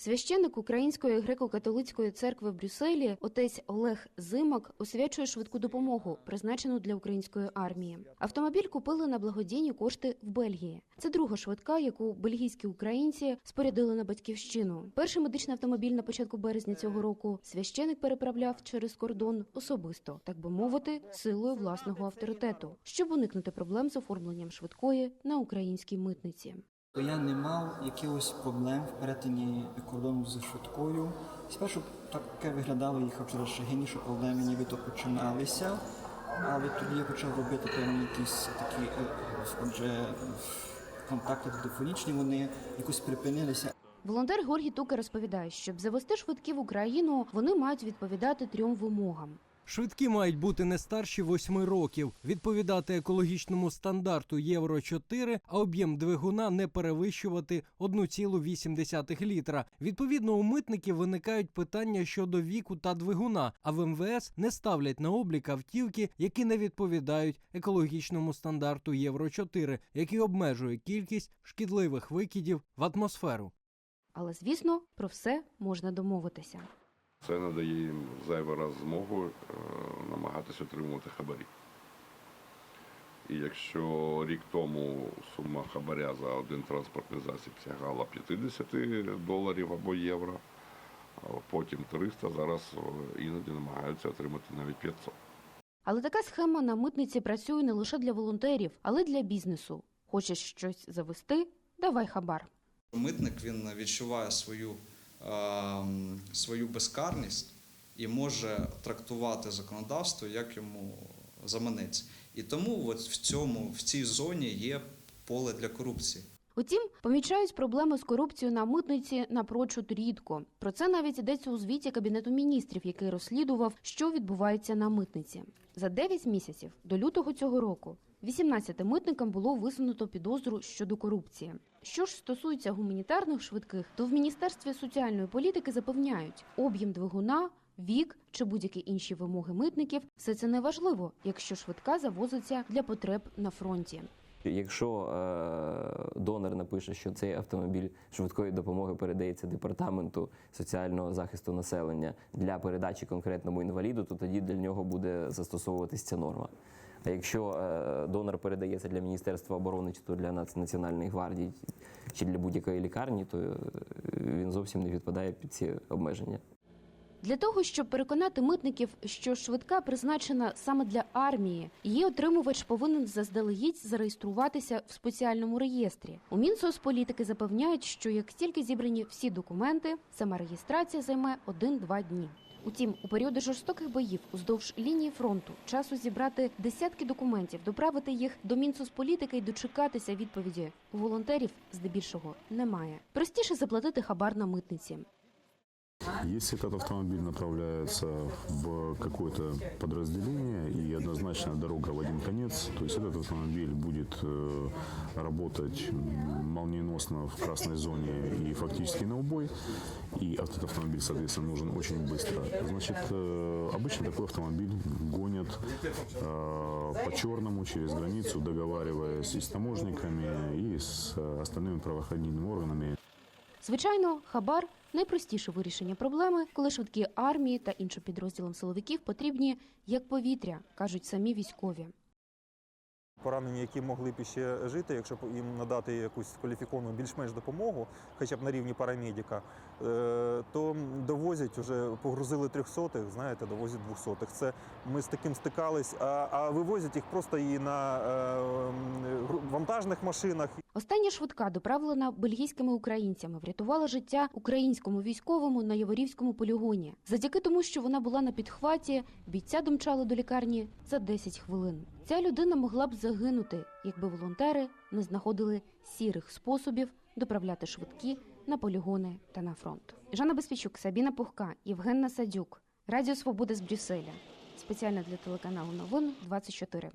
Священник Української греко-католицької церкви в Брюсселі, отець Олег Зимак, освячує швидку допомогу, призначену для української армії. Автомобіль купили на благодійні кошти в Бельгії. Це друга швидка, яку бельгійські українці спорядили на батьківщину. Перший медичний автомобіль на початку березня цього року священик переправляв через кордон особисто, так би мовити, силою власного авторитету, щоб уникнути проблем з оформленням швидкої на українській митниці. Я не мав якихось проблем в перетині кордону зі швидкою. Спершу таке виглядало, їхав через Шегині, що проблеми нібито починалися, але тоді я почав робити певні якісь такі е, отже, контакти телефонічні, вони якось припинилися. Волонтер Георгій Тука розповідає, щоб завести швидкі в Україну, вони мають відповідати трьом вимогам. Швидкі мають бути не старші 8 років, відповідати екологічному стандарту Євро 4, а об'єм двигуна не перевищувати 1,8 літра. Відповідно, у митників виникають питання щодо віку та двигуна, а в МВС не ставлять на облік автівки, які не відповідають екологічному стандарту Євро 4, який обмежує кількість шкідливих викидів в атмосферу. Але звісно, про все можна домовитися. Це надає їм зайвий раз змогу е, намагатися отримувати хабарі. І якщо рік тому сума хабаря за один транспортний засіб сягала 50 доларів або євро, а потім 300, зараз е, іноді намагаються отримати навіть 500. Але така схема на митниці працює не лише для волонтерів, але й для бізнесу. Хочеш щось завести? Давай хабар. Митник він відчуває свою, свою безкарність і може трактувати законодавство, як йому заманеться. І тому от в цьому в цій зоні є поле для корупції. Утім, помічають проблеми з корупцією на митниці напрочуд рідко. Про це навіть йдеться у звіті кабінету міністрів, який розслідував, що відбувається на митниці. За 9 місяців до лютого цього року 18 митникам було висунуто підозру щодо корупції. Що ж стосується гуманітарних швидких, то в міністерстві соціальної політики запевняють, об'єм двигуна, вік чи будь-які інші вимоги митників все це не важливо, якщо швидка завозиться для потреб на фронті. Якщо е, донор напише, що цей автомобіль швидкої допомоги передається департаменту соціального захисту населення для передачі конкретному інваліду, то тоді для нього буде застосовуватись ця норма. Якщо е, донор передається для Міністерства оборони, чи то для Нац- Національної гвардії, чи для будь-якої лікарні, то е, він зовсім не підпадає під ці обмеження. Для того, щоб переконати митників, що швидка призначена саме для армії, її отримувач повинен заздалегідь зареєструватися в спеціальному реєстрі. У Мінсоцполітики запевняють, що як тільки зібрані всі документи, сама реєстрація займе 1-2 дні. Утім, у періоди жорстоких боїв уздовж лінії фронту часу зібрати десятки документів, доправити їх до Мінсоцполітики і дочекатися відповіді у волонтерів здебільшого немає. Простіше заплатити хабар на митниці. Если этот автомобиль направляется в какое-то подразделение и однозначно дорога в один конец, то есть этот автомобиль будет э, работать молниеносно в красной зоне и фактически на убой, и этот автомобиль, соответственно, нужен очень быстро. Значит, э, обычно такой автомобиль гонят э, по черному через границу, договариваясь и с таможниками, и с остальными правоохранительными органами. Звичайно, хабар найпростіше вирішення проблеми, коли швидкі армії та іншим підрозділам силовиків потрібні як повітря, кажуть самі військові. Поранені, які могли б ще жити, якщо їм надати якусь кваліфіковану більш-менш допомогу, хоча б на рівні парамедика, е, то довозять уже погрузили трьохсотих, знаєте, довозять двохсотих. Це ми з таким стикались, а, а вивозять їх просто і на е, вантажних машинах, Остання швидка, доправлена бельгійськими українцями, врятувала життя українському військовому на Яворівському полігоні. Завдяки тому, що вона була на підхваті, бійця домчали до лікарні за 10 хвилин. Ця людина могла б загинути, якби волонтери не знаходили сірих способів доправляти швидкі на полігони та на фронт. Жанна Безпічук, Сабіна Пухка, Євген Насадюк. Радіо Свобода з Брюсселя. Спеціально для телеканалу Новин 24.